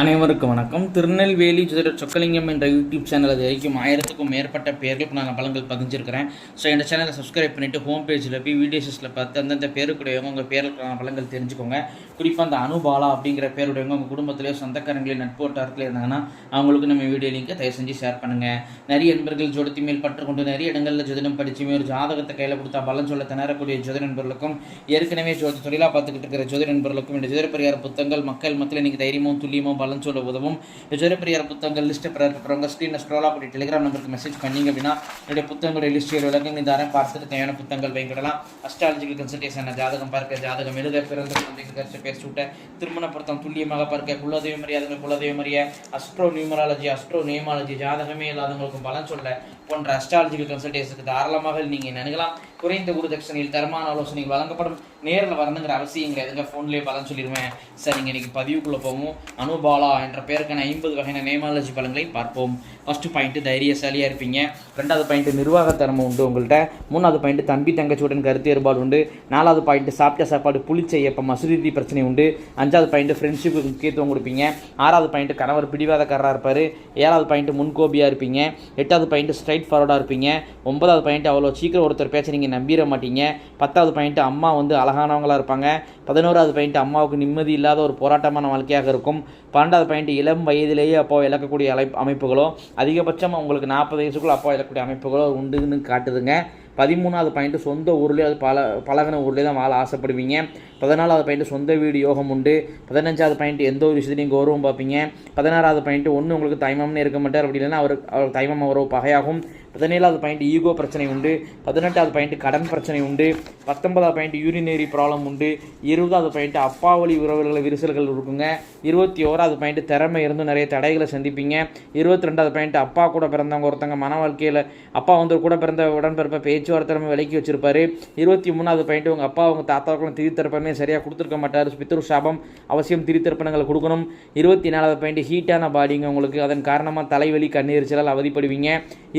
அனைவருக்கும் வணக்கம். திருநெல்வேலி சொக்கலிங்கம் என்ற யூடியூப் சேனல் அது வரைக்கும் ஆயிரத்துக்கும் மேற்பட்ட பேர்களுக்கு நான் பலங்கள் பதிஞ்சிருக்கிறேன். ஸோ இந்த சேனலை சப்ஸ்கிரைப் பண்ணிவிட்டு ஹோம் பேஜில் போய் வீடியோஸில் பார்த்து அந்தந்த பேருக்குடையவங்க உங்கள் பேருக்கான பலங்கள் தெரிஞ்சுக்கோங்க. குறிப்பாக அந்த அனுபாலா அப்படிங்கிற பேருடையவங்க உங்கள் குடும்பத்திலேயோ சொந்தக்காரங்களே நட்பு வட்டாரத்தில் இருந்தாங்கன்னா அவங்களுக்கு நம்ம வீடியோ லிங்கை தயவு செஞ்சு ஷேர் பண்ணுங்கள் நிறைய நண்பர்கள் ஜோடத்தி மேல் பற்றுக்கொண்டு நிறைய இடங்களில் ஜோதிடம் படிச்சுமே ஒரு ஜாதகத்தை கையில் கொடுத்தா பலன் சொல்ல திணறக்கூடிய ஜோத நண்பர்களுக்கும் ஏற்கனவே ஜோதி தொழிலாக பார்த்துக்கிட்டு இருக்கிற ஜோதிட நண்பர்களுக்கும் இந்த ஜோதிட பரிகார புத்தகங்கள் மக்கள் மத்தியில் நீங்கள் தைரியமும் துல்லியமும் பலன் சொல்ல உதவும். ஜெயப்பிரியார் புத்தகங்கள் லிஸ்ட்டை பிறகு ஸ்க்ரீனில் ஸ்க்ரோலாக பண்ணி டெலிகிராம் நம்பருக்கு மெசேஜ் பண்ணீங்க அப்படின்னா என்னுடைய புத்தகங்களுடைய லிஸ்ட் விளக்கம் தரம் பார்த்துட்டு தேவையான புத்தகங்கள் வைக்கிடலாம் அஸ்ட்ராலஜிக்கல் கன்சல்டேஷன் ஜாதகம் பார்க்க ஜாதகம் எழுத பிறந்த குழந்தைகள் கருத்து பேர் சூட்ட திருமண பொருத்தம் துல்லியமாக பார்க்க குலதெய்வ மரியாதை குலதெய்வ மரிய அஸ்ட்ரோ நியூமராலஜி அஸ்ட்ரோ நியமாலஜி ஜாதகமே இல்லாதவங்களுக்கும் பலன் சொல்ல போன்ற அஸ்ட்ராலஜிக்கல் கன்சல்டேஷனுக்கு தாராளமாக நீங்கள் நினைக்கலாம் குறைந்த குரு தட்சணையில் தரமான ஆலோசனைகள் வழங்கப்படும். நேரில் வரணுங்கிற அவசியம் கிடையாதுங்க ஃபோன்லேயே பலன் சொல்லிடுவேன் சரிங்க இன்னைக்கு பதிவுக்குள்ளே போவோம். அனுபாலா என்ற பேருக்கான ஐம்பது வகையான நேமாலஜி பலன்களை பார்ப்போம். ஃபஸ்ட்டு பாயிண்ட்டு தைரியசாலியாக இருப்பீங்க. ரெண்டாவது பாயிண்ட்டு நிர்வாக திறமை உண்டு உங்கள்கிட்ட மூணாவது பாயிண்ட்டு தம்பி தங்கச்சியுடன் கருத்து ஏற்பாடு உண்டு. நாலாவது பாயிண்ட்டு சாப்பிட்ட சாப்பாடு புளிச்ச ஏப்பம் மசூதி பிரச்சனை உண்டு. அஞ்சாவது பாயிண்ட்டு ஃப்ரெண்ட்ஷிப்புக்கு முக்கியத்துவம் கொடுப்பீங்க. ஆறாவது பாயிண்ட்டு கணவர் பிடிவாதக்காரராக இருப்பார். ஏழாவது பாயிண்ட்டு முன்கோபியாக இருப்பீங்க. எட்டாவது பாயிண்ட்டு ஸ்ட்ரைட் ஃபார்வர்டாக இருப்பீங்க. ஒன்பதாவது பாயிண்ட் அவ்வளோ சீக்கிரம் ஒருத்தர் பேச்ச நீங்கள் நம்பிட மாட்டீங்க. பத்தாவது பாயிண்ட் அம்மா வந்து அழகானவங்களாக இருப்பாங்க. பதினோராவது பாயிண்ட் அம்மாவுக்கு நிம்மதி இல்லாத ஒரு போராட்டமான வாழ்க்கையாக இருக்கும். பன்னெண்டாவது பாயிண்ட் இளம் வயதிலேயே அப்போ இழக்கக்கூடிய அலை அமைப்புகளோ அதிகபட்சம் உங்களுக்கு நாற்பது வயசுக்குள்ள அப்பா இழக்கக்கூடிய அமைப்புகளோ உண்டுன்னு காட்டுதுங்க. பதிமூணாவது பாயிண்ட்டு சொந்த ஊர்லேயே அது பல பழகின ஊர்லேயே தான் வாழ ஆசைப்படுவீங்க. பதினாலாவது பாயிண்ட்டு சொந்த வீடு யோகம் உண்டு. பதினஞ்சாவது பாயிண்ட் எந்த ஒரு விஷயத்தையும் கௌரவம் பார்ப்பீங்க. பதினாறாவது பாயிண்ட்டு ஒன்று உங்களுக்கு தைமம்னு இருக்க மாட்டார். அப்படி இல்லைன்னா அவர் அவர் தைமம் அவரோ பகையாகும். பதினேழாவது பாயிண்ட் ஈகோ பிரச்சனை உண்டு. பதினெட்டாவது பாயிண்ட் கடன் பிரச்சனை உண்டு. பத்தொன்பதாவது பாயிண்ட் யூரினரி ப்ராப்ளம் உண்டு. இருபதாவது பாயிண்ட் அப்பா வழி உறவுகளை விரிசல்கள் இருக்குங்க. இருபத்தி ஓராவது பாயிண்ட் திறமை இருந்தும் நிறைய தடைகளை சந்திப்பீங்க. இருபத்தி ரெண்டாவது பாயிண்ட் அப்பா கூட பிறந்தவங்க ஒருத்தங்க மன வாழ்க்கையில் அப்பா வந்து கூட பிறந்த உடன்பிறப்பை பேச்சுவார்த்தை விலக்கி வச்சிருப்பாரு. இருபத்தி மூணாவது பாயிண்ட் உங்கள் அப்பா உங்கள் தாத்தாவுக்கும் திருத்தரப்பமே சரியாக கொடுத்துருக்க மாட்டார். பித்ரு சாபம் அவசியம் திருத்தரப்பணங்களை கொடுக்கணும். இருபத்தி நாலாவது பாயிண்ட் ஹீட்டான பாடிங்க உங்களுக்கு. அதன் காரணமாக தலைவலி கண்ணீரிச்சலால் அவதிப்படுவீங்க.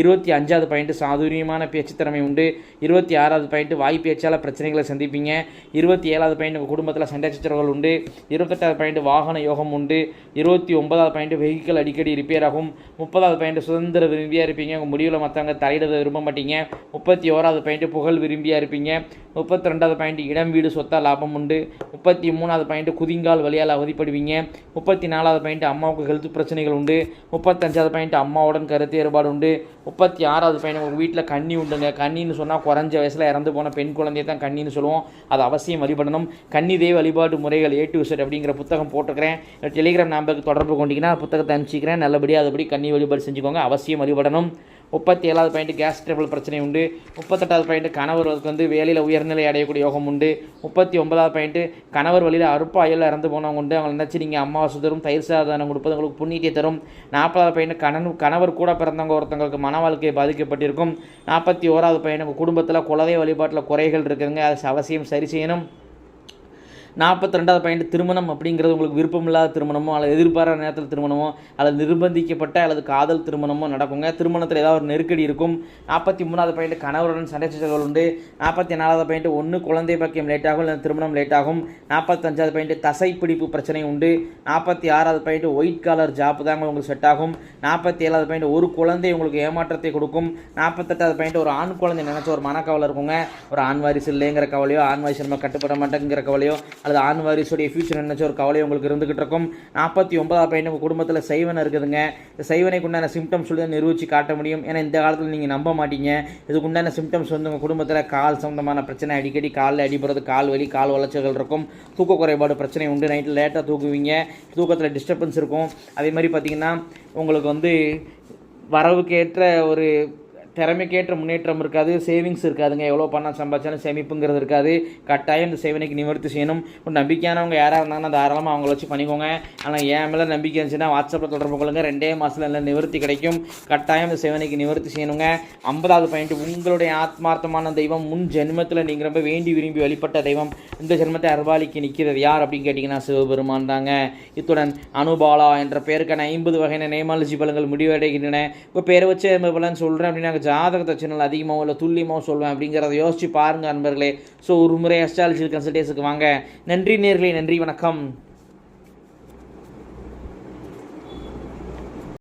இருபத்தி அஞ்சாவது பாயிண்ட் சாதுரியமான பேச்சு திறமை உண்டு. இருபத்தி ஆறாவது பாயிண்ட் வாய் பேச்சால் பிரச்சனைகளை சந்திப்பீங்க. இருபத்தி ஏழாவது பாயிண்ட் உங்கள் குடும்பத்தில் சண்டை சச்சரவுகள் உண்டு. இருபத்தெட்டாவது பாயிண்ட் வாகன யோகம் உண்டு. இருபத்தி ஒன்பதாவது பாயிண்ட் வெஹிக்கிள் அடிக்கடி ரிப்பேர் ஆகும். முப்பதாவது பாயிண்ட் சுதந்திர விரும்பியாக இருப்பீங்க. உங்கள் முடிவில் மற்றவங்க தலையிட விரும்ப மாட்டீங்க. முப்பத்தி ஓராவது பாயிண்ட் புகழ் விரும்பியாக இருப்பீங்க. முப்பத்தி ரெண்டாவது பாயிண்ட் இடம் வீடு சொத்தா லாபம் உண்டு. முப்பத்தி மூணாவது பாயிண்ட் குதிங்கால் வழியால் அவதிப்படுவீங்க. முப்பத்தி நாலாவது பாயிண்ட் அம்மாவுக்கு ஹெல்த் பிரச்சனைகள் உண்டு. முப்பத்தஞ்சாவது பாயிண்ட் அம்மாவுடன் கருத்து ஏற்பாடு உண்டு. முப்பத்தி ஆறாவது பையன் உங்கள் வீட்டில் கண்ணி உண்டுங்க. கண்ணின்னு சொன்னால் குறைஞ்ச வயசில் இறந்து போன பெண் குழந்தைய தான் கண்ணின்னு சொல்லுவோம். அது அவசியம் வழிபடணும். கன்னி தெய்வ வழிபாட்டு முறைகள் ஏ டு செட் அப்படிங்கிற புத்தகம் போட்டிருக்கிறேன். டெலிகிராம் நம்பருக்கு தொடர்பு கொண்டீங்கன்னா புத்தகத்தை அனுப்பிச்சிக்கிறேன். நல்லபடியாக அதுபடி கண்ணி வழிபாடு செஞ்சுக்கோங்க. அவசியம் வழிபடணும். முப்பத்தி ஏழாவது பாயிண்ட் கேஸ் ட்ரபிள் பிரச்சனை உண்டு முப்பத்தெட்டாவது பாயிண்ட் கணவருக்கு வந்து வேலையில் உயர்நிலை அடையக்கூடிய யோகம் உண்டு. முப்பத்தி ஒன்பதாவது பாயிண்ட்டு கணவர் வழியில் அறுப்பாயில் இறந்து போனவங்க உண்டு. அவங்க நினச்சி நீங்கள் அம்மாவாசை தரும் தயிர் சாதனம் கொடுப்பது உங்களுக்கு புண்ணியத்தை தரும். நாற்பதாவது பாயிண்ட் கணன் கணவர் கூட பிறந்தவங்க ஒருத்தவங்களுக்கு மன வாழ்க்கை பாதிக்கப்பட்டிருக்கும். நாற்பத்தி ஓராவது பாயிண்ட் உங்கள் குடும்பத்தில் குலதெய்வ வழிபாட்டில் குறைகள் இருக்குதுங்க. அது அவசியம் சரி செய்யணும். நாற்பத்தி ரெண்டாவது பாயிண்ட் திருமணம் அப்படிங்கிறது உங்களுக்கு விருப்பமில்லாத திருமணமோ அல்லது எதிர்பாராத நேரத்தில் திருமணமோ அல்லது நிர்பந்திக்கப்பட்ட அல்லது காதல் திருமணமோ நடக்குங்க. திருமணத்தில் ஏதாவது ஒரு நெருக்கடி இருக்கும். நாற்பத்தி மூணாவது பாயிண்ட் கணவருடன் சண்டை சச்சரவுகள் உண்டு. நாற்பத்தி நாலாவது பாயிண்ட் ஒன்று குழந்தை பாக்கியம் லேட் ஆகும் இல்லை திருமணம் லேட் ஆகும். நாற்பத்தஞ்சாவது பாயிண்ட் தசை பிடிப்பு பிரச்சனை உண்டு. நாற்பத்தி ஆறாவது பாயிண்ட் ஒயிட் காலர் ஜாப் தாங்க உங்களுக்கு செட் ஆகும். நாற்பத்தி ஏழாவது பாயிண்ட் ஒரு குழந்தை உங்களுக்கு ஏமாற்றத்தை கொடுக்கும். நாற்பத்தெட்டாவது பாயிண்ட் ஒரு ஆண் குழந்தை நினச்ச ஒரு மனக்கவலை இருக்குங்க. ஒரு ஆண் வாரிசு இல்லைங்கிற கவலையோ ஆண் வாரிசு நம்ம கட்டுப்பட மாட்டேங்கிற கவலையோ அல்லது ஆண் வாரிசுடைய ஃபியூச்சர் என்னச்சு ஒரு கவலை உங்களுக்கு இருந்துகிட்டு இருக்கும். நாற்பத்தி ஒன்பதாவது பையன் உங்கள் குடும்பத்தில் சைவன் இருக்குதுங்க. இந்த சைவனைக்கு உண்டான சிம்டம்ஸ் சொல்லி நிரூபித்து காட்ட முடியும். ஏன்னா இந்த காலத்தில் நீங்கள் நம்ப மாட்டீங்க. இதுக்கு உண்டான சிம்டம்ஸ் வந்து உங்கள் குடும்பத்தில் கால் சம்மந்தமான பிரச்சனை அடிக்கடி காலில் அடிபடுறது கால் வலி கால் வளர்ச்சிகள் இருக்கும். தூக்க குறைபாடு பிரச்சனை உண்டு. நைட்டில் லேட்டாக தூக்குவீங்க தூக்கத்தில் டிஸ்டர்பன்ஸ் இருக்கும். அதே மாதிரி பார்த்தீங்கன்னா உங்களுக்கு வந்து வரவுக்கு ஏற்ற ஒரு திறமைக்கேற்ற முன்னேற்றம் இருக்காது சேவிங்ஸ் இருக்காதுங்க. எவ்வளோ பணம் சம்பாதிச்சாலும் சேமிப்புங்கிறது இருக்காது. கட்டாயம் இந்த சேவனைக்கு நிவர்த்தி செய்யணும். ஒரு நம்பிக்கையானவங்க யாராக இருந்தாங்கன்னா தாராளமாக அவங்கள வச்சு பண்ணிக்கோங்க. ஆனால் என் மேலே நம்பிக்கை இருந்துச்சுன்னா வாட்ஸ்அப்பில் தொடர்பு கொள்ளுங்க. ரெண்டே மாதத்தில் இல்லை நிவர்த்தி கிடைக்கும். கட்டாயம் இந்த சேவனைக்கு நிவர்த்தி செய்யணுங்க. ஐம்பதாவது பாயிண்ட் உங்களுடைய ஆத்மார்த்தமான தெய்வம் முன் ஜென்மத்தில் நீங்கள் ரொம்ப வேண்டி விரும்பி வழிபட்ட தெய்வம். இந்த ஜென்மத்தை அருவாளிக்கு நிற்கிறது யார் அப்படின்னு கேட்டிங்கன்னா சிவபெருமான் தாங்க. இத்துடன் அனுபாலா என்ற பெயருக்கான ஐம்பது வகையான நேமாலஜி பலங்கள் முடிவடைகின்றன. இப்போ பேரை வச்சு பலன் சொல்கிறேன் அப்படின்னா ஜாதகத்தை சின்னல் அதிகமாக இல்லை துல்லியமாக சொல்லுவேன் அப்படிங்கிறத யோசிச்சு பாருங்கள் நண்பர்களே. ஸோ ஒரு முறை அஸ்ட்ராலஜி கன்சல்டேஷனுக்கு வாங்க. நன்றி நேர்களே நன்றி வணக்கம்.